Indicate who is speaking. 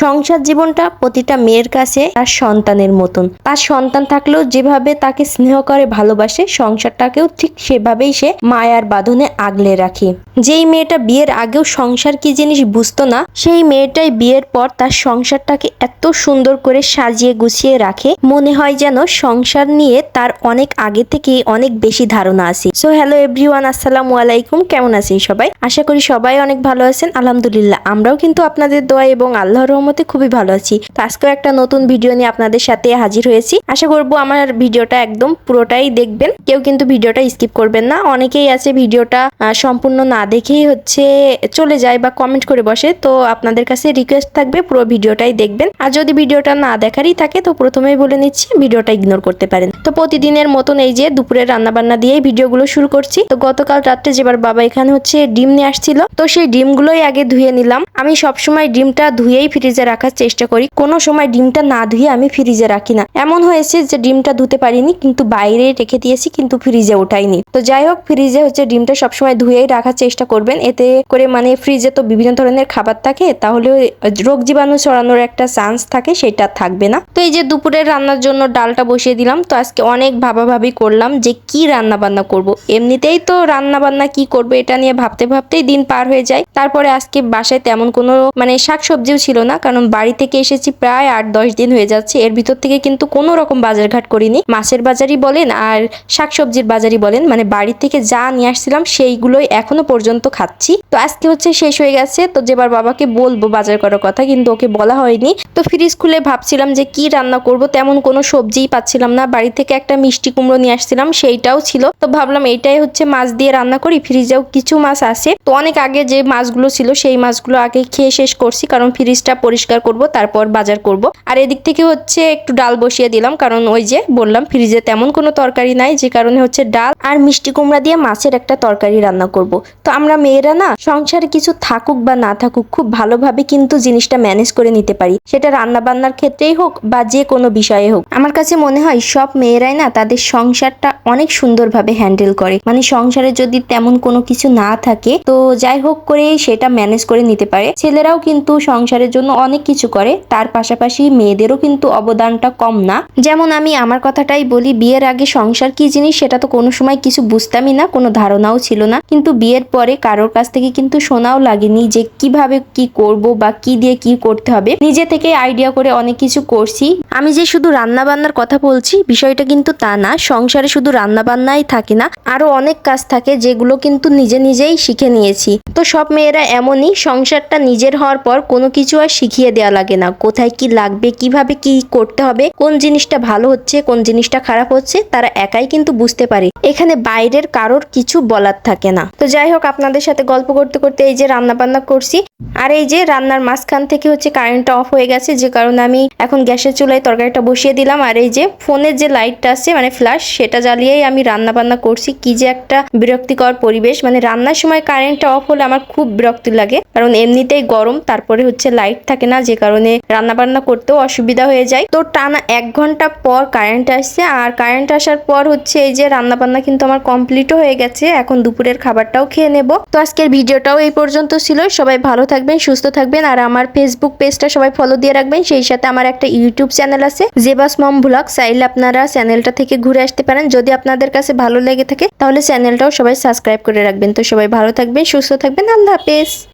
Speaker 1: সংসার জীবনটা প্রতিটা মেয়ের কাছে তার সন্তানের মতন। তার সন্তান থাকলেও যেভাবে তাকে স্নেহ করে, ভালোবাসে, সংসারটাকেও ঠিক সেভাবেই সে মায়ার বাঁধনে আগলে রাখে। যেই মেয়েটা বিয়ের আগেও সংসার কি জিনিস বুঝতো না, সেই মেয়েটাই বিয়ের পর তার সংসারটাকে এত সুন্দর করে সাজিয়ে গুছিয়ে রাখে, মনে হয় যেন সংসার নিয়ে তার অনেক আগে থেকেই অনেক বেশি ধারণা আছে। সো হ্যালো এভরিওয়ান আসসালামু আলাইকুম। কেমন আছেন সবাই? আশা করি সবাই অনেক ভালো আছেন। আলহামদুলিল্লাহ, আমরাও কিন্তু আপনাদের দোয়া এবং আল্লাহর রহমতে খুবই ভালো আছি। তো আজকেও একটা নতুন ভিডিও নিয়ে আপনাদের সাথে হাজির হয়েছি। আশা করব আমার ভিডিওটা একদম পুরোটাই দেখবেন। কেউ কিন্তু ভিডিওটা স্কিপ করবেন না। অনেকেই আছে ভিডিওটা সম্পূর্ণ না দেখেই হচ্ছে চলে যায় বা কমেন্ট করে বসে। তো আপনাদের কাছে রিকোয়েস্ট থাকবে, পুরো ভিডিওটাই দেখবেন। আর যদি ভিডিওটা না দেখারই থাকে, তো প্রথমেই বলে নিচ্ছি, ভিডিওটা ইগনোর করতে পারেন। তো প্রতিদিনের মতন এই যে দুপুরে রান্না বান্না দিয়েই ভিডিওগুলো শুরু করছি। তো গতকাল রাত্রে যেবার বাবা এখানে হচ্ছে ডিম নিয়ে আসছিল, তো সেই ডিমগুলোই আগে ধুয়ে নিলাম। আমি সবসময় ডিমটা ধুয়েই ফ্রিজে রাখার চেষ্টা করি। কোনো সময় ডিমটা না ধুয়ে আমি ফ্রিজে রাখি না। এমন হয়েছে যে ডিমটা ধুতে পারিনি, কিন্তু বাইরে রেখে দিয়েছি, কিন্তু ফ্রিজে ওঠাইনি। তো যাই হোক, ফ্রিজে হচ্ছে ডিমটা সবসময় ধুয়েই রাখার চেষ্টা করবেন। এতে করে মানে ফ্রিজে তো বিভিন্ন ধরনের খাবার থাকে, তাহলে রোগ জীবাণু ছড়ানোর একটা চান্স থাকে, সেটা থাকবে না। তো এই যে দুপুরের রান্নার জন্য ডালটা বসিয়ে দিলাম। তো আজকে অনেক ভাবাভাবি করলাম যে কি রান্না বান্না করব। এমনিতেই তো রান্না বান্না কি করব, এটা নিয়ে ভাবতে ভাবতেই দিন পার হয়ে যায়। তারপরে আজকে বাসায় তেমন কোনো মানে শাকসবজিও ছিল না। কারণ বাড়ি থেকে এসেছি প্রায় আট দশ দিন হয়ে যাচ্ছে। এর ভিতর থেকে কিন্তু কোনো রকম বাজার ঘাট করিনি। মাছের বাজারই বলেন আর শাকসবজির বাজারই বলেন। মানে বাড়ি থেকে যা নিয়ে আসছিলাম সেইগুলোই এখনও পর্যন্ত খাচ্ছি। তো আজকে হচ্ছে শেষ হয়ে গেছে। তো যেবার বাবাকে বলব বাজার করার কথা, কিন্তু ওকে বলা হয়নি। তো ফ্রিজ খুলে ভাবছিলাম যে কি রান্না করব, তেমন কোনো সবজিই পাচ্ছিলাম না। বাড়ি থেকে একটা মিষ্টি কুমড়ো নিয়ে আসছিলাম, সেইটাও ছিল। তো ভাবলাম এটাই হচ্ছে মাছ দিয়ে রান্না করি, ফ্রিজেও কিছু মাছ আছে। তো অনেক আগে যে মাছগুলো ছিল, সেই মাছগুলো আগে খেয়ে শেষ করছি, কারণ ফ্রিজটা পরিষ্কার করব, তারপর বাজার করব। আর এদিক থেকে হচ্ছে একটু ডাল বসিয়ে দিলাম, কারণ ওই যে বললাম, ফ্রিজে তেমন কোনো তরকারি নাই, যে কারণে হচ্ছে ডাল আর মিষ্টি কুমড়া দিয়ে মাছের একটা তরকারি রান্না করব। তো আমরা মেয়েরা না, সংসারে কিছু থাকুক বা না থাকুক, খুব ভালোভাবে কিন্তু জিনিসটা ম্যানেজ করে নিতে পারি। সেটা রান্না বান্নার ক্ষেত্রেই হোক বা যে কোনো বিষয়ে হোক। আমার কাছে মনে হয় সব মেয়েরাই না, তাদের সংসারটা অনেক সুন্দরভাবে হ্যান্ডেল করে। মানে সংসারে যদি তেমন কোনো কিছু না থাকে, তো যাই হোক করে সেটা ম্যানেজ করে নিতে পারে। ছেলেরাও কিন্তু সংসারের জন্য অনেক কিছু করে, তার পাশাপাশি মেয়েদেরও কিন্তু অবদানটা কম না। যেমন আমি আমার কথাটাই বলি, বিয়ের আগে সংসার কি জিনিস সেটা তো কোনো সময় কিছু বুঝতামই না, কোনো ধারণাও ছিল না। কিন্তু বিয়ের পরে কারোর কাছ থেকে কিন্তু শোনাও লাগেনি যে কীভাবে কি করব বা কি দিয়ে কি করতে হবে। নিজে থেকে আইডিয়া করে অনেক কিছু করছি। আমি যে শুধু রান্না বান্নার কথা বলছি, বিষয়টা কিন্তু তা না। সংসারে শুধু রান্না বান্নাই থাকে না, আরও অনেক কাজ থাকে যেগুলো কিন্তু নিজে নিজেই শিখে নিয়েছি। তো সব মেয়েরা এমনই, সংসারটা নিজের হওয়ার পর কোনো কিছু আর শিখিয়ে দেওয়া লাগে না। কোথায় কি লাগবে, কীভাবে কি করতে হবে, কোন জিনিসটা ভালো হচ্ছে, কোন জিনিসটা খারাপ হচ্ছে, তারা একাই কিন্তু বুঝতে পারে। এখানে বাইরের কারোর কিছু বলার থাকে না। তো যাই হোক, আপনাদের সাথে গল্প করতে করতে এই যে রান্না বান্না করছি, আর এই যে রান্নার মাঝখান থেকে হচ্ছে কারেন্টটা অফ হয়ে গেছে, যে কারণে আমি এখন গ্যাসের চুলায় তরকারিটা বসিয়ে দিলাম, আর এই যে ফোনের যে লাইটটা আছে মানে ফ্ল্যাশ সেটা জ্বালিয়েই আমি রান্না বান্না করছি। কি যে একটা বিরক্তিকর পরিবেশ মানে রান্নার সময় কারেন্টটা অফ হলে আমার খুব বিরক্তি লাগে, কারণ এমনিতেই গরম, তারপরে হচ্ছে লাইট থাকে না, যে কারণে রান্না বান্না করতেও অসুবিধা হয়ে যায়। তো টানা এক ঘণ্টা পর কারেন্ট আসছে আর কারেন্ট আসার পর হচ্ছে এই যে রান্না বান্না কিন্তু আমার কমপ্লিটও হয়ে গেছে। এখন দুপুরের খাবারটাও খেয়ে নেব। তো আজকের ভিডিওটাও এই পর্যন্ত ছিল। সবাই ভালো থাকবেন, সুস্থ থাকবেন আর আমার ফেসবুক পেজটা সবাই ফলো দিয়ে রাখবেন। সেই সাথে আমার একটা ইউটিউব চ্যানেল আছে জেবাস মম ব্লগ চাইলে আপনারা চ্যানেলটা থেকে ঘুরে আসতে পারেন। যদি আপনাদের কাছে ভালো লেগে থাকে, তাহলে চ্যানেলটাও সবাই সাবস্ক্রাইব করে রাখবেন। তো সবাই ভালো থাকবেন, সুস্থ থাকবেন। আল্লাহ হাফেজ।